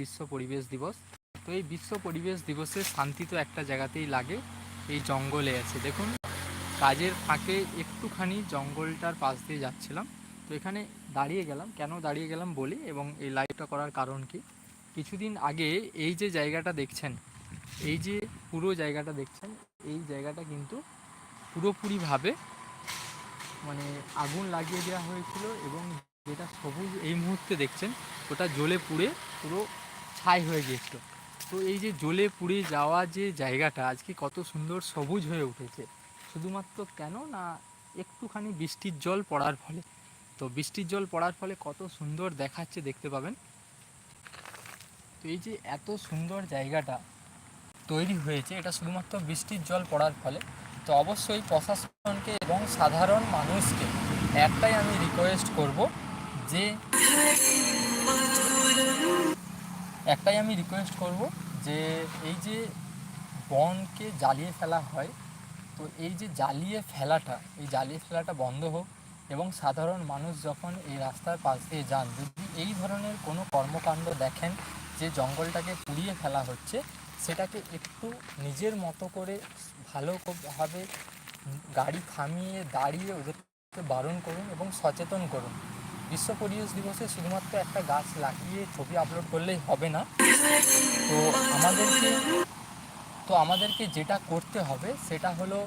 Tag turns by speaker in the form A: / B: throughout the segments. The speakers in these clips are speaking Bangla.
A: বিশ্ব পরিবেশ দিবস। তো এই বিশ্ব পরিবেশ দিবসে শান্তি তো একটা জায়গাতেই লাগে, এই জঙ্গলে আছে। দেখুন, কাজের ফাঁকে একটুখানি জঙ্গলটার পাশ দিয়ে যাচ্ছিলাম। তো এখানে দাঁড়িয়ে গেলাম। কেন দাঁড়িয়ে গেলাম বলি? এবং এই লাইভটা করার কারণ কি? কিছুদিন আগে এই যে জায়গাটা দেখছেন, এই যে পুরো জায়গাটা দেখছেন, এই জায়গাটা কিন্তু পুরোপুরিভাবে মানে আগুন লাগিয়ে দেওয়া হয়েছিল এবং যেটা সবুজ এই মুহূর্তে দেখছেন, ওটা জ্বলে পুড়ে পুরো ছাই হয়ে গিয়েছিল। তো এই যে জ্বলে পুড়ে যাওয়া যে জায়গাটা আজকে কত সুন্দর সবুজ হয়ে উঠেছে। শুধুমাত্র কেন না একটুখানি বৃষ্টির জল পড়ার ফলে। তো বৃষ্টির জল পড়ার ফলে কত সুন্দর দেখাচ্ছে দেখতে পাবেন। তো এই যে এত সুন্দর জায়গাটা তৈরি হয়েছে, এটা শুধুমাত্র বৃষ্টির জল পড়ার ফলে। তো অবশ্যই প্রশাসনকে এবং সাধারণ মানুষকে একটাই আমি রিকোয়েস্ট করব যে একটাই আমি রিকোয়েস্ট করব যে এই যে বনকে জ্বালিয়ে ফেলা হয়, তো এই যে জ্বালিয়ে ফেলাটা, এই জ্বালিয়ে ফেলাটা বন্ধ হোক এবং সাধারণ মানুষ যখন এই রাস্তার পাশ দিয়ে যান, যদি এই ধরনের কোনো কর্মকাণ্ড দেখেন যে জঙ্গলটাকে পুড়িয়ে ফেলা হচ্ছে, সেটাকে একটু নিজের মতো করে ভালোভাবে গাড়ি থামিয়ে, দাঁড়িয়ে ওদেরকে বারণ করুন এবং সচেতন করুন। বিশ্ব পরিবেশ দিবসে শুধুমাত্র একটা গাছ লাগিয়ে ছবি আপলোড করলেই হবে না। তো আমাদেরকে তো আমাদেরকে যেটা করতে হবে সেটা হলো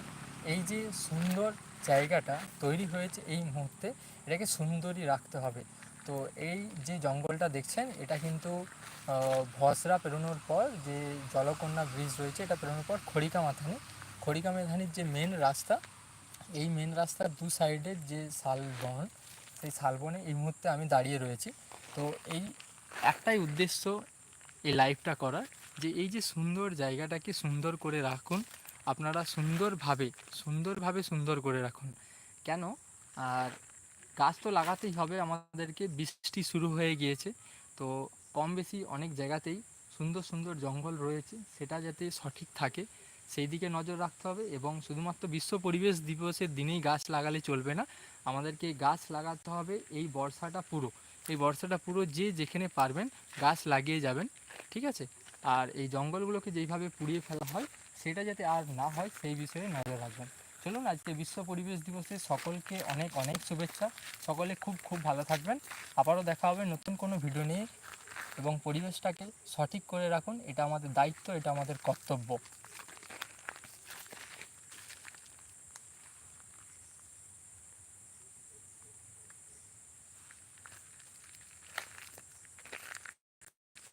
A: এই যে সুন্দর জায়গাটা তৈরি হয়েছে এই মুহূর্তে, এটাকে সুন্দরই রাখতে হবে। তো এই যে জঙ্গলটা দেখছেন, এটা কিন্তু ভসরা পেরোনোর পর যে জলকন্যা ব্রিজ রয়েছে, এটা পেরোনোর পর খড়িকা মাথানি। খড়িকা মেধানির যে মেন রাস্তা, এই মেন রাস্তার দু সাইডের যে শালবন সেই শালবনে এই মুহূর্তে আমি দাঁড়িয়ে রয়েছি। তো এই একটাই উদ্দেশ্য এই লাইভটা করার, যে এই যে সুন্দর জায়গাটাকে সুন্দর করে রাখুন, আপনারা সুন্দরভাবে সুন্দরভাবে সুন্দর করে রাখুন। কেন? আর গাছ তো লাগাতেই হবে, আমাদেরকে বৃষ্টি শুরু হয়ে গিয়েছে। তো কম বেশি অনেক জায়গাতেই সুন্দর সুন্দর জঙ্গল রয়েছে, সেটা যাতে সঠিক থাকে। সেই দিকে নজর রাখতে হবে এবং শুধুমাত্র বিশ্ব পরিবেশ দিবসের দিনেই গাছ লাগালে চলবে না। আমাদেরকে গাছ লাগাতে হবে এই বর্ষাটা পুরো। এই বর্ষাটা পুরো যে যেখানে পারবেন গাছ লাগিয়ে যাবেন, ঠিক আছে? আর এই জঙ্গলগুলোকে যেইভাবে পুড়িয়ে ফেলা হয়, সেটা যাতে আর না হয়, সেই বিষয়ে নজর রাখবেন। চলুন, আজকে বিশ্ব পরিবেশ দিবসে সকলকে অনেক অনেক শুভেচ্ছা। সকলে খুব খুব ভালো থাকবেন। আবারও দেখা হবে নতুন কোনো ভিডিও নিয়ে। এবং পরিবেশটাকে সঠিক করে রাখুন, এটা আমাদের দায়িত্ব, এটা আমাদের কর্তব্য।